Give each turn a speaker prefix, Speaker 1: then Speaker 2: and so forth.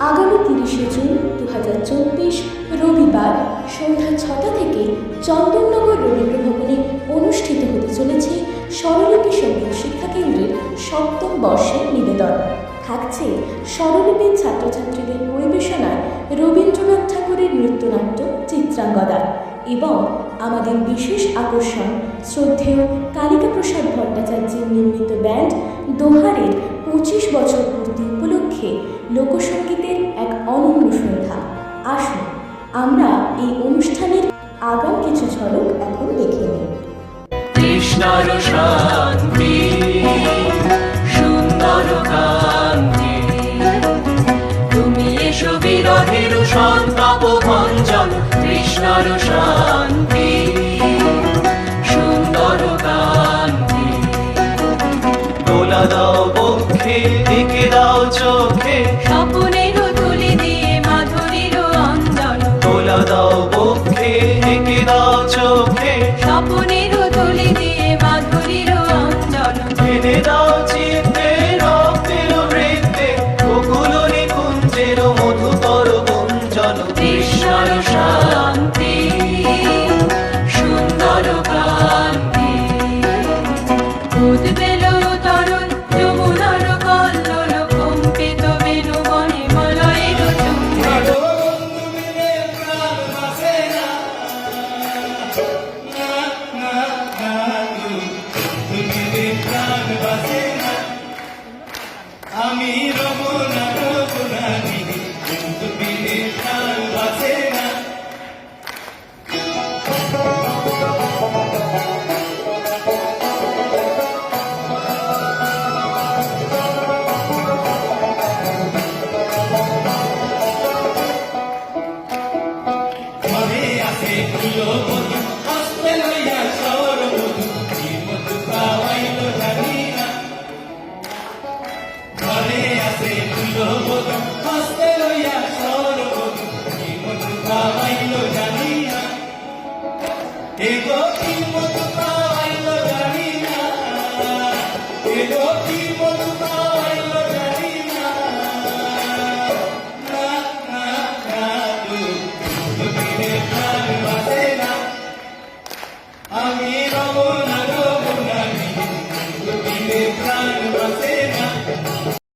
Speaker 1: আগামী তিরিশে জুন দু হাজার চব্বিশ রবিবার সন্ধ্যা ছটা থেকে চন্দননগর রবীন্দ্র ভবনে অনুষ্ঠিত হতে চলেছে স্বরলিপি সংগীত শিক্ষা কেন্দ্রের সপ্তম বর্ষের নিবেদন। থাকছে স্বরলিপির ছাত্রছাত্রীদের পরিবেশনায় রবীন্দ্রনাথ ঠাকুরের নৃত্যনাট্য চিত্রাঙ্গদা এবং আমাদের বিশেষ আকর্ষণ শ্রদ্ধেয় কালিকা প্রসাদ ভট্টাচার্যের নির্মিত ব্যান্ড দোহারের পঁচিশ বছর পূর্তি উপলক্ষে লোকসঙ্গীতের এক অনন্য সন্ধ্যা আসুন, আমরা এই অনুষ্ঠানের আগাম কিছু ঝলক এখন দেখে নিই।
Speaker 2: কৃষ্ণর শান্তি সুন্দর কান্তি। দাও বক্ষে দিকে দাও চোখে।
Speaker 3: স্বপনের তুলি দিয়ে মাধুরীর অঞ্জন
Speaker 2: দোলা দাও বক্ষে দিকে দাও চোখে।
Speaker 3: স্বপনের তুলি দিয়ে মাধুরীর অঞ্জন
Speaker 2: টেনে দাও চিত্তে রক্তের বৃত্তে গোকুল নিকুঞ্জের মধুকর গুঞ্জন। কৃষ্ণর শান্তি সুন্দর
Speaker 4: আমি রব না রব না কিন্তু বিনে প্রাণ বাসে না। মনে আছে ফুলো Mama,